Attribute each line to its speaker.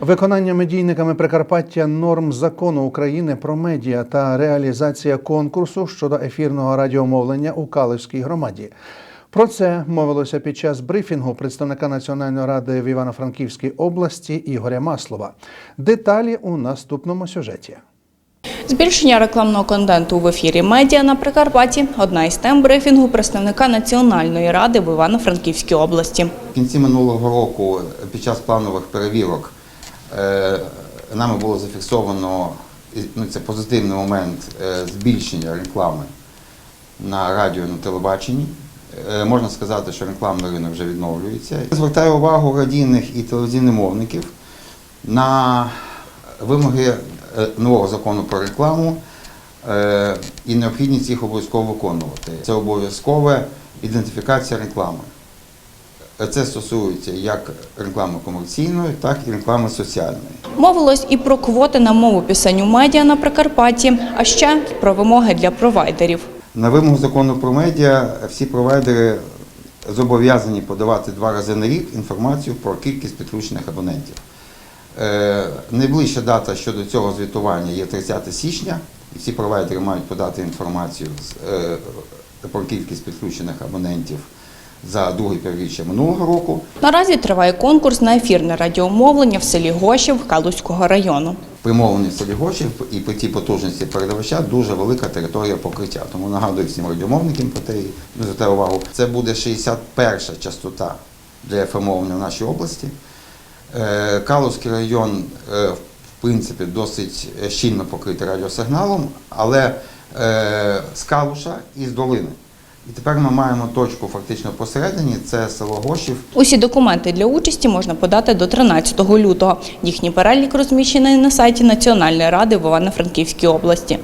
Speaker 1: Виконання медійниками Прикарпаття норм закону України про медіа та реалізація конкурсу щодо ефірного радіомовлення у Калишській громаді. Про це мовилося під час брифінгу представника Національної ради в Івано-Франківській області Ігоря Маслова. Деталі у наступному сюжеті.
Speaker 2: Збільшення рекламного контенту в ефірі медіа на Прикарпатті – одна із тем брифінгу представника Національної ради в Івано-Франківській області.
Speaker 3: В кінці минулого року під час планових перевірок нами було зафіксовано ну, це позитивний момент е, збільшення реклами на радіо на телебаченні. Е, Можна сказати, що рекламний ринок вже відновлюється. Звертаю увагу радійних і телевізійних мовників на вимоги е, нового закону про рекламу е, і необхідність їх обов'язково виконувати. Це обов'язкова ідентифікація реклами. Це стосується як реклами комерційної, так і реклами соціальної.
Speaker 2: Мовилось і про квоти на мову пісень у медіа на Прикарпатті, а ще про вимоги для провайдерів.
Speaker 3: На вимогу закону про медіа всі провайдери зобов'язані подавати два рази на рік інформацію про кількість підключених абонентів. Е, Найближча дата щодо цього звітування є 30 січня, і всі провайдери мають подати інформацію е, про кількість підключених абонентів за друге півріччя минулого року.
Speaker 2: Наразі триває конкурс на ефірне радіомовлення в селі Гошів Калузького району.
Speaker 3: При мовленні в селі Гошів і при тій потужності передавача дуже велика територія покриття. Тому нагадую всім радіомовникам про те, звертаю увагу, це буде 61-ша частота для ФМ-мовлення в нашій області. Е, Калузький район, е, в принципі, досить щільно покритий радіосигналом, але е, з Калуша і з долини. І тепер ми маємо точку фактично посередині, це село Гошів.
Speaker 2: Усі документи для участі можна подати до 13 лютого. Їхній перелік розміщений на сайті Національної ради в Івано-Франківській області.